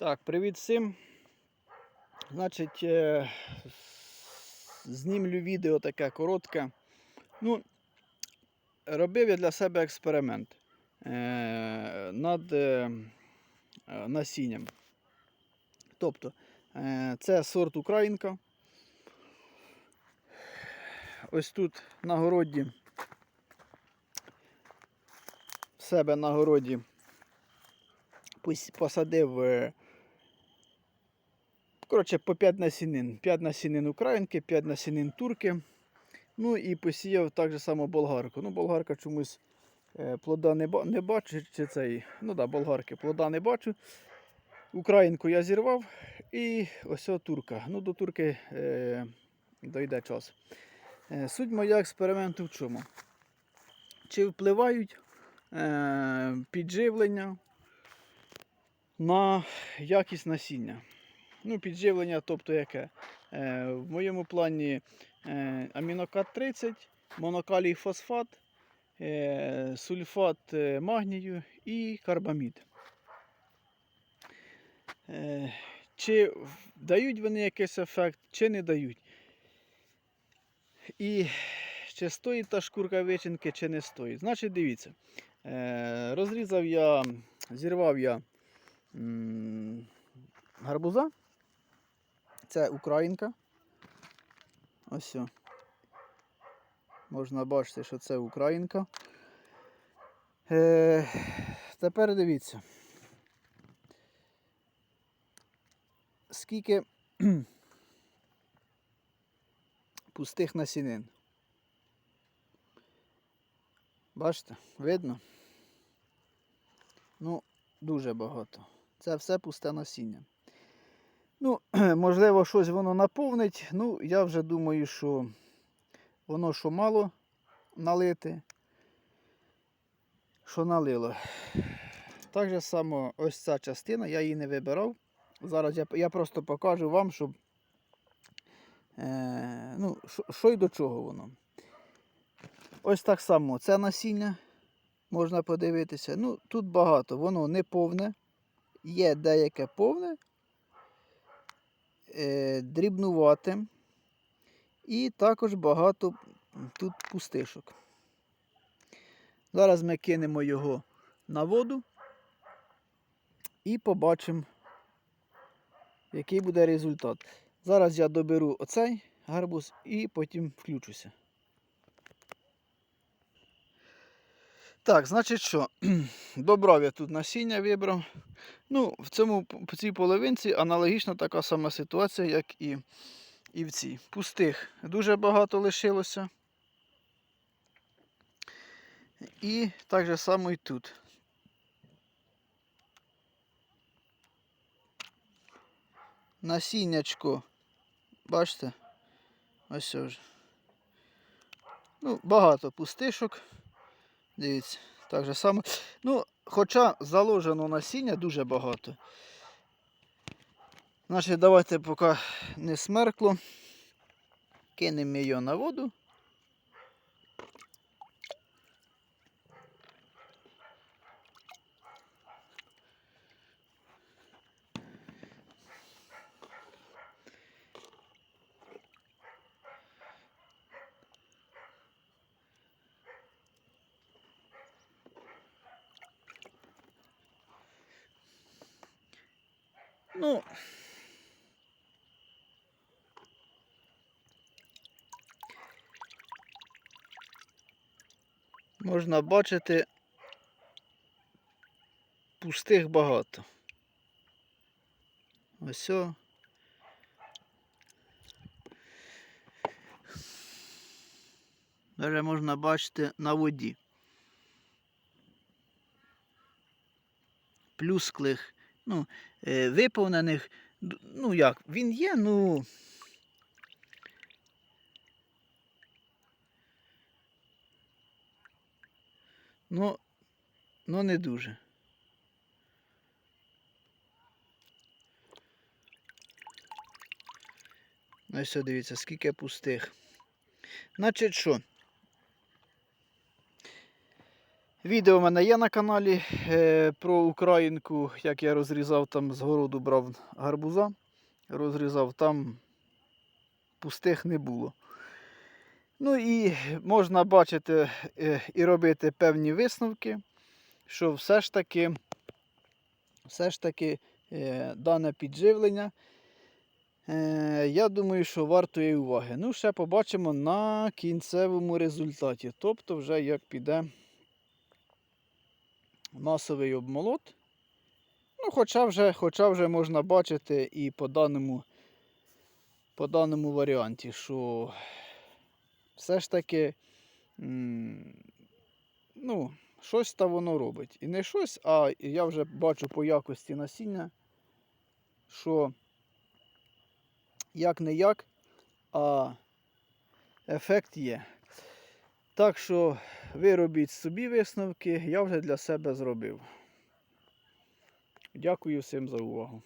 Так, привіт всім. Значить, е, знімлю відео таке коротке. Ну, робив я для себе експеримент е, над е, насінням. Тобто, це сорт Українка. Ось тут на городі, в себе на городі пос- посадив коротше, по 5 насінин. 5 насінин українки, 5 насінин турки. Ну і посіяв так же само болгарку. Ну, болгарка чомусь е, плода не, ба- не бачу, чи цей, ну да, болгарки, плода не бачу. Українку я зірвав і ось турка. Ну, до турки е, дойде час. Е, суть моя експерименту в чому? Чи впливають е, підживлення на якість насіння? Ну, підживлення, тобто яке? Е, в моєму плані е, амінокат 30, монокалій фосфат, е, сульфат е, магнію і карбамід. Е, чи дають вони якийсь ефект, чи не дають. І чи стоїть та шкурка вичинки, чи не стоїть. Значить, дивіться. Е, розрізав я, зірвав я м, гарбуза. Це українка. Ось. о. Можна бачити, що це українка. Е, тепер дивіться. Скільки пустих насінин. Бачите, видно? Ну, дуже багато. Це все пусте насіння. Ну, можливо, щось воно наповнить. Ну, я вже думаю, що воно що мало налити, що налило. Так же само ось ця частина, я її не вибирав. Зараз я, я просто покажу вам, щоб е, ну, що, що й до чого воно. Ось так само це насіння можна подивитися. Ну, тут багато, воно не повне. Є деяке повне, е, дрібнувате. І також багато тут пустишок. Зараз ми кинемо його на воду і побачимо, який буде результат. Зараз я доберу оцей гарбуз і потім включуся. Так, значить що, добрав я тут насіння вибрав. Ну, в цьому в цій половинці аналогічна така сама ситуація, як і, і в цій. Пустих дуже багато лишилося. І так же само і тут. Насіннячко, бачите? Ось вже. Ну, багато пустишок. Дивіться, так же само. Ну, хоча заложено насіння дуже багато. Значить, давайте поки не смеркло. Кинемо його на воду. Ну. Можна бачити пустих багато. Ось. о. Даже можна бачити на воді. Плюсклих, ну, е, виповнених. Ну як, він є, ну. Ну, ну не дуже. Ось о, дивіться, скільки пустих. Значить що? Відео в мене є на каналі е, про Українку, як я розрізав там з городу брав гарбуза. Розрізав там пустих не було. Ну і можна бачити е, і робити певні висновки, що все ж таки, все ж таки е, дане підживлення, я думаю, що вартує уваги. Ну, ще побачимо на кінцевому результаті. Тобто, вже як піде масовий обмолот. Ну, хоча вже, хоча вже можна бачити і по даному, по даному варіанті, що все ж таки, ну, щось та воно робить. І не щось, а я вже бачу по якості насіння, що як не як, а ефект є. Так що ви робіть собі висновки, я вже для себе зробив. Дякую всім за увагу.